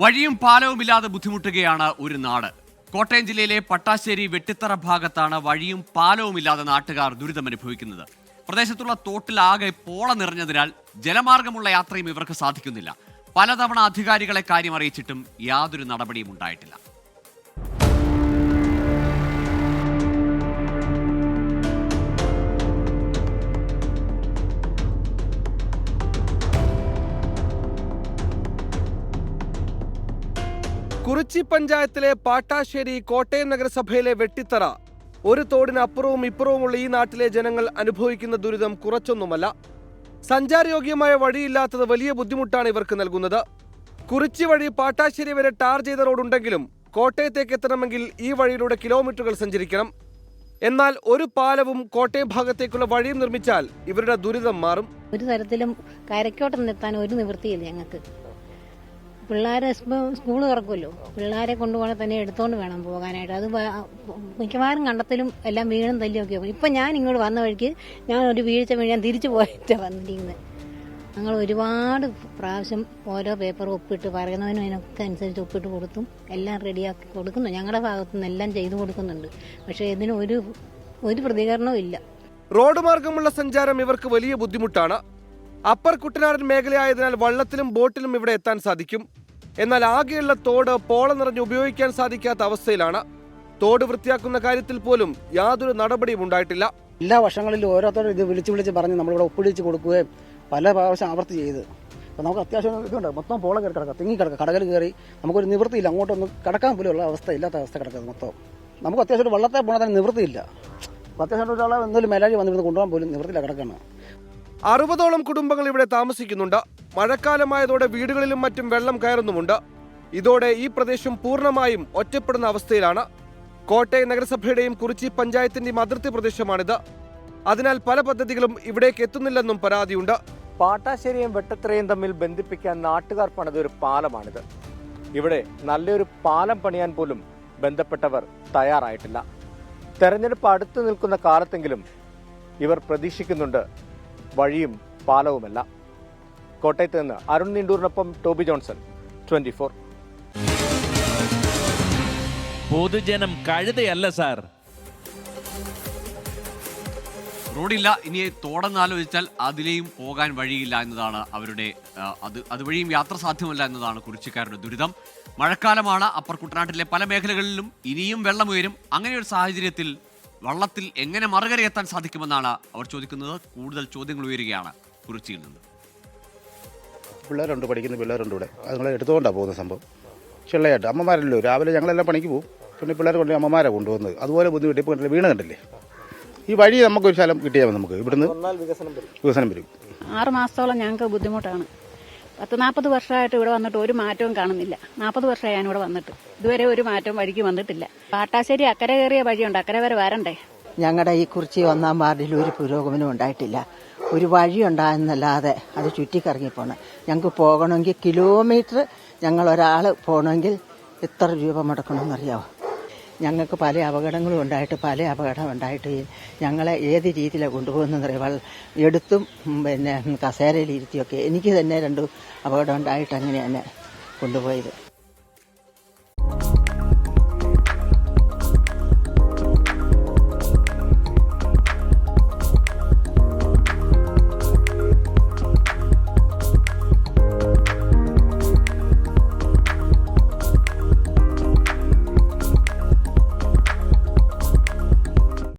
വഴിയും പാലവുമില്ലാതെ ബുദ്ധിമുട്ടുകയാണ് ഒരു നാട്. കോട്ടയം ജില്ലയിലെ പട്ടാശ്ശേരി വെട്ടിത്തറ ഭാഗത്താണ് വഴിയും പാലവും ഇല്ലാതെ നാട്ടുകാർ ദുരിതമനുഭവിക്കുന്നത്. പ്രദേശത്തുള്ള തോട്ടിലാകെ പോള നിറഞ്ഞതിനാൽ ജലമാർഗമുള്ള യാത്രയും ഇവർക്ക് സാധിക്കുന്നില്ല. പലതവണ അധികാരികളെ കാര്യം അറിയിച്ചിട്ടും യാതൊരു നടപടിയും ഉണ്ടായിട്ടില്ല. കുറിച്ചി പഞ്ചായത്തിലെ പാട്ടാശ്ശേരി കോട്ടയം നഗരസഭയിലെ വെട്ടിത്തറ. ഒരു തോടിനപ്പുറവും ഇപ്പുറവുമുള്ള ഈ നാട്ടിലെ ജനങ്ങൾ അനുഭവിക്കുന്ന ദുരിതം കുറച്ചൊന്നുമല്ല. സഞ്ചാരയോഗ്യമായ വഴിയില്ലാത്തത് വലിയ ബുദ്ധിമുട്ടാണ് ഇവർക്ക് നൽകുന്നത്. കുറിച്ചി വഴി പാട്ടാശ്ശേരി വരെ ടാർ ചെയ്ത റോഡുണ്ടെങ്കിലും കോട്ടയത്തേക്ക് എത്തണമെങ്കിൽ ഈ വഴിയിലൂടെ കിലോമീറ്ററുകൾ സഞ്ചരിക്കണം. എന്നാൽ ഒരു പാലവും കോട്ടയം ഭാഗത്തേക്കുള്ള വഴിയും നിർമ്മിച്ചാൽ ഇവരുടെ ദുരിതം മാറും. ഒരു തരത്തിലും കരക്കോട്ടം എത്താൻ ഒരു നിവൃത്തിയില്ല ഞങ്ങൾക്ക്. പിള്ളേരെ സ്കൂൾ തുറക്കുമല്ലോ. പിള്ളേരെ കൊണ്ടുപോകണെ തന്നെ എടുത്തോണ്ട് വേണം പോകാനായിട്ട്. അത് മിക്കവാറും കണ്ടത്തിലും എല്ലാം വീണും തല്ലിയൊക്കെ പോകും ഇപ്പം ഞാൻ ഇങ്ങോട്ട് വന്ന വഴിക്ക് ഞാൻ ഒരു വീഴ്ച വീഴാൻ തിരിച്ചു പോയിട്ടാണ് വന്നിരിക്കുന്നത് ഞങ്ങൾ ഒരുപാട് പ്രാവശ്യം ഓരോ പേപ്പർ ഒപ്പിട്ട് പറയുന്നതിനും അതിനൊക്കെ അനുസരിച്ച് ഒപ്പിട്ട് കൊടുത്തും എല്ലാം റെഡിയാക്കി കൊടുക്കുന്നു. ഞങ്ങളുടെ ഭാഗത്തുനിന്ന് എല്ലാം ചെയ്തു കൊടുക്കുന്നുണ്ട്. പക്ഷേ ഇതിന് ഒരു ഒരു പ്രതികരണവും ഇല്ല. റോഡ് മാർഗമുള്ള സഞ്ചാരം ഇവർക്ക് വലിയ ബുദ്ധിമുട്ടാണ്. അപ്പർ കുട്ടനാടൻ മേഖലയായതിനാൽ വള്ളത്തിലും ബോട്ടിലും ഇവിടെ എത്താൻ സാധിക്കും. എന്നാൽ ആകെയുള്ള തോട് പോള നിറഞ്ഞ് ഉപയോഗിക്കാൻ സാധിക്കാത്ത അവസ്ഥയിലാണ്. തോട് വൃത്തിയാക്കുന്ന കാര്യത്തിൽ പോലും യാതൊരു നടപടിയും ഉണ്ടായിട്ടില്ല. എല്ലാ വർഷങ്ങളിലും ഓരോരുത്തരും ഇത് വിളിച്ച് വിളിച്ച് പറഞ്ഞ് നമ്മളിവിടെ ഒപ്പിടിച്ച് കൊടുക്കുകയും പല പ്രാവശ്യം ആവർത്തി ചെയ്ത്. അപ്പോൾ നമുക്ക് അത്യാവശ്യം ഇതുണ്ട്. മൊത്തം പോള കയറി കിടക്കാം തിങ്ങി കിടക്കാം കടകൾ കയറി നമുക്കൊരു നിവൃത്തിയില്ല. അങ്ങോട്ടൊന്നും കിടക്കാൻ പോലും ഉള്ള അവസ്ഥ ഇല്ലാത്ത അവസ്ഥ കിടക്കുന്നത് മൊത്തം. നമുക്ക് അത്യാവശ്യം വള്ളത്തെ പോണതിന് നിവൃത്തിയില്ല. അത്യാവശ്യം ഒരാളെ എന്തെങ്കിലും മേലാഴി വന്നിരുന്ന് കൊണ്ടുപോകാൻ പോലും നിവൃത്തിയില്ല കിടക്കണം. അറുപതോളം കുടുംബങ്ങൾ ഇവിടെ താമസിക്കുന്നുണ്ട്. മഴക്കാലമായതോടെ വീടുകളിലും മറ്റും വെള്ളം കയറുന്നുമുണ്ട്. ഇതോടെ ഈ പ്രദേശം പൂർണമായും ഒറ്റപ്പെടുന്ന അവസ്ഥയിലാണ്. കോട്ടയം നഗരസഭയുടെയും കുറിച്ചി പഞ്ചായത്തിന്റെയും അതിർത്തി പ്രദേശമാണിത്. അതിനാൽ പല പദ്ധതികളും ഇവിടേക്ക് എത്തുന്നില്ലെന്നും പരാതിയുണ്ട്. പാട്ടാശ്ശേരിയും വെട്ടത്രയും തമ്മിൽ ബന്ധിപ്പിക്കാൻ നാട്ടുകാർ പണിത ഒരു പാലമാണിത്. ഇവിടെ നല്ലൊരു പാലം പണിയാൻ പോലും ബന്ധപ്പെട്ടവർ തയ്യാറായിട്ടില്ല. തെരഞ്ഞെടുപ്പ് അടുത്തു നിൽക്കുന്ന കാലത്തെങ്കിലും ഇവർ പ്രതീക്ഷിക്കുന്നുണ്ട് വഴിയും പാലവുമല്ല. കോട്ടയത്ത് നിന്ന് അരുൺ നീണ്ടൂറിനൊപ്പം ടോബി ജോൺസൺ ട്വന്റി ഫോർ. പൊതുജനം കഴുതയല്ല സാർ. റോഡില്ല ഇനി തോടെന്ന് ആലോചിച്ചാൽ അതിലെയും പോകാൻ വഴിയില്ല എന്നതാണ് അവരുടെ അത് അതുവഴിയും യാത്ര സാധ്യമല്ല എന്നതാണ് കുറിച്ചിക്കാരുടെ ദുരിതം. മഴക്കാലമാണ് അപ്പർ കുട്ടനാട്ടിലെ പല മേഖലകളിലും ഇനിയും വെള്ളമുയരും. അങ്ങനെ ഒരു സാഹചര്യത്തിൽ വള്ളത്തിൽ എങ്ങനെ മറുകരയെത്താൻ സാധിക്കുമെന്നാണ് അവർ ചോദിക്കുന്നത്. കൂടുതൽ ചോദ്യങ്ങൾ ഉയരുകയാണ് കുറിച്ചിയിൽ നിന്ന്. പിള്ളേരുണ്ട് പഠിക്കുന്ന പിള്ളേരുണ്ട് ഇവിടെ. അതുങ്ങളെ എടുത്തുകൊണ്ടാണ് പോകുന്ന സംഭവം. ചെള്ളയായിട്ട്. അമ്മമാരല്ലോ രാവിലെ ഞങ്ങളെല്ലാം പണിക്ക് പോകും. പിന്നെ പിള്ളേരെ കൊണ്ട് അമ്മമാരെ കൊണ്ടുവന്നത് അതുപോലെ ബുദ്ധിമുട്ട് ഇപ്പോൾ കണ്ടില്ലേ വീണ് കണ്ടില്ലേ? ഈ വഴി നമുക്കൊരു സ്ഥലം കിട്ടിയാൽ നമുക്ക്. ഇവിടുന്ന് വികസനം വരും. ആറ് മാസത്തോളം ഞങ്ങൾക്ക് ബുദ്ധിമുട്ടാണ്. പത്ത് നാൽപ്പത് വർഷമായിട്ട് ഇവിടെ വന്നിട്ട് ഒരു മാറ്റവും കാണുന്നില്ല. നാൽപ്പത് വർഷമായി ഞാൻ ഇവിടെ വന്നിട്ട്. ഇതുവരെ ഒരു മാറ്റം വഴിക്ക് വന്നിട്ടില്ല. പാട്ടാശ്ശേരി അക്കരെ കയറിയ വഴിയുണ്ട്. അക്കരെ വരെ വരണ്ടേ? ഞങ്ങളുടെ ഈ കുറിച്ച് ഒന്നാം വാർഡിൽ ഒരു പുരോഗമനം ഉണ്ടായിട്ടില്ല. ഒരു വഴി ഉണ്ടായെന്നല്ലാതെ അത് ചുറ്റിക്കറങ്ങി പോകണം ഞങ്ങൾക്ക് പോകണമെങ്കിൽ കിലോമീറ്റർ ഞങ്ങൾ ഒരാൾ പോകണമെങ്കിൽ എത്ര രൂപ മുടക്കണമെന്നറിയാമോ ഞങ്ങൾക്ക് പല അപകടങ്ങളും ഉണ്ടായിട്ട് പല അപകടം ഉണ്ടായിട്ട് ഞങ്ങളെ ഏത് രീതിയിലാണ് കൊണ്ടുപോകുന്നതെന്നറിയാം എടുത്തും പിന്നെ കസേരയിലിരുത്തിയൊക്കെ എനിക്ക് തന്നെ രണ്ട് അപകടം ഉണ്ടായിട്ട് അങ്ങനെ തന്നെ കൊണ്ടുപോയത്.